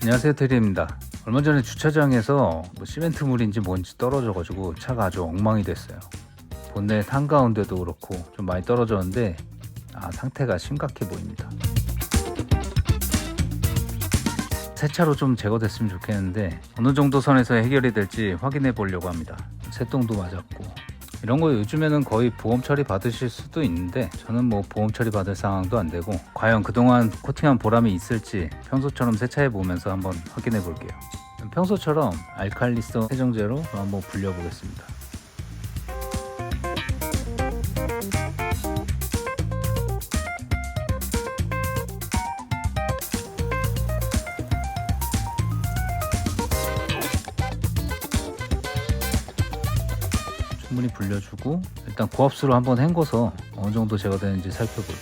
안녕하세요 드리입니다. 얼마 전에 주차장에서 뭐 시멘트물인지 뭔지 떨어져가지고 차가 아주 엉망이 됐어요. 본넷 한가운데도 그렇고 좀 많이 떨어졌는데 아 상태가 심각해 보입니다 새 차로 좀 제거됐으면 좋겠는데 어느 정도 선에서 해결이 될지 확인해 보려고 합니다 새똥도 맞았고 이런 거 요즘에는 거의 보험 처리 받으실 수도 있는데 저는 뭐 보험 처리 받을 상황도 안 되고 과연 그동안 코팅한 보람이 있을지 평소처럼 세차해 보면서 한번 확인해 볼게요. 평소처럼 알칼리성 세정제로 한번 불려 보겠습니다. 충분히 불려주고 일단 고압수로 한번 헹궈서 어느 정도 제거되는지 살펴볼게요.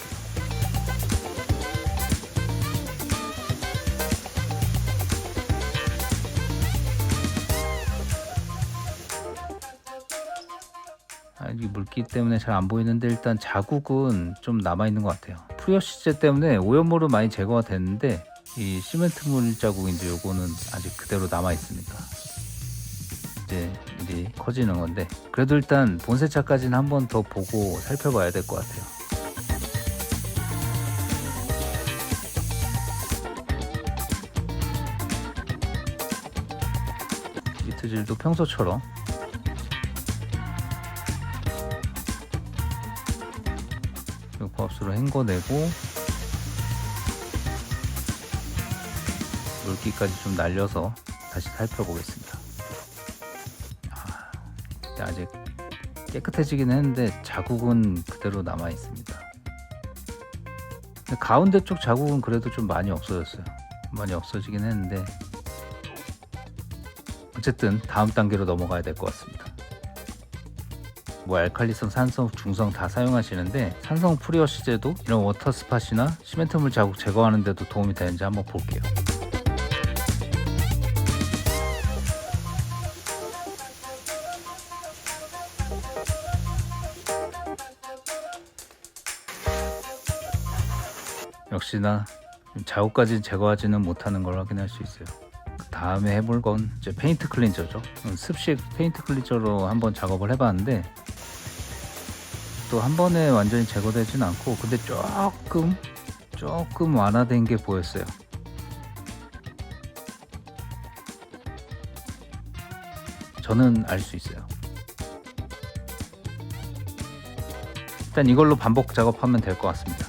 아, 이 물기 때문에 잘 안 보이는데 일단 자국은 좀 남아 있는 것 같아요. 프리어시제 때문에 오염물은 많이 제거가 됐는데 이 시멘트 물 자국인데 요거는 아직 그대로 남아 있습니다. 이제 일이 커지는 건데 그래도 일단 본세차까지는 한 번 더 보고 살펴봐야 될 것 같아요. 미트질도 평소처럼 고압수로 헹궈내고 물기까지 좀 날려서 다시 살펴보겠습니다. 근데 아직 깨끗해지긴 했는데 자국은 그대로 남아 있습니다. 가운데 쪽 자국은 그래도 좀 많이 없어졌어요. 많이 없어지긴 했는데 어쨌든 다음 단계로 넘어가야 될 것 같습니다. 뭐 알칼리성, 산성, 중성 다 사용하시는데 산성 프리어 시제도 이런 워터 스팟이나 시멘트물 자국 제거하는 데도 도움이 되는지 한번 볼게요. 역시나 자국까지 제거하지는 못하는 걸 확인할 수 있어요. 그 다음에 해볼 건 이제 페인트 클린저죠. 음, 습식 페인트 클린저로 한번 작업을 해봤는데 또 한 번에 완전히 제거되진 않고 근데 조금 조금 완화된 게 보였어요. 저는 알 수 있어요. 일단 이걸로 반복 작업하면 될 것 같습니다.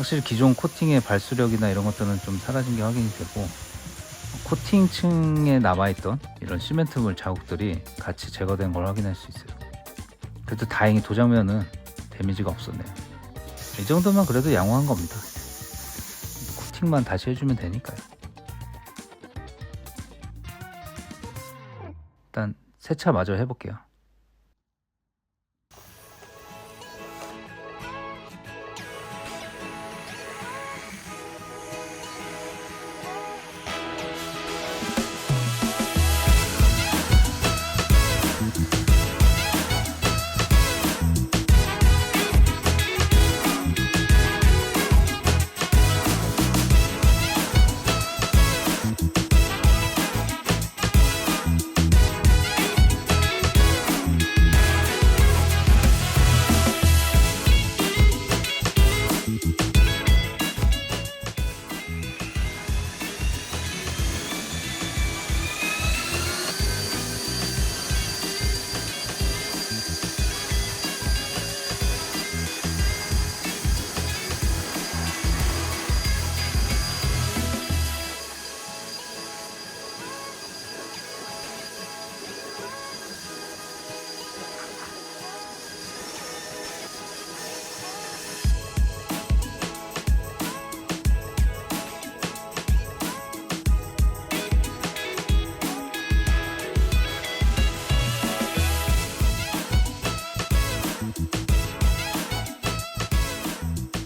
확실히 기존 코팅의 발수력이나 이런 것들은 좀 사라진 게 확인이 되고 코팅층에 남아있던 이런 시멘트물 자국들이 같이 제거된 걸 확인할 수 있어요. 그래도 다행히 도장면은 데미지가 없었네요. 이 정도면 그래도 양호한 겁니다. 코팅만 다시 해주면 되니까요. 일단 세차 마저 해볼게요.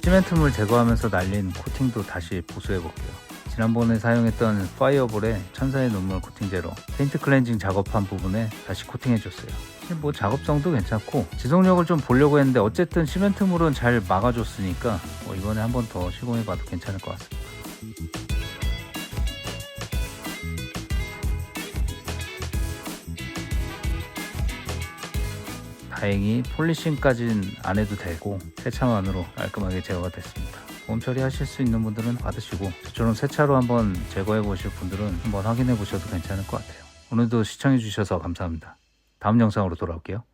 시멘트물 제거하면서 날린 코팅도 다시 보수해 볼게요. 지난번에 사용했던 파이어볼의 천사의 눈물 코팅 제로 페인트 클렌징 작업한 부분에 다시 코팅해 줬어요. 뭐 작업성도 괜찮고 지속력을 좀 보려고 했는데 어쨌든 시멘트물은 잘 막아줬으니까 뭐 이번에 한 번 더 시공해 봐도 괜찮을 것 같습니다. 다행히 폴리싱까지는 안 해도 되고 세차만으로 깔끔하게 제거가 됐습니다. 보험 처리하실 수 있는 분들은 받으시고 저처럼 세차로 한번 제거해 보실 분들은 한번 확인해 보셔도 괜찮을 것 같아요. 오늘도 시청해 주셔서 감사합니다. 다음 영상으로 돌아올게요.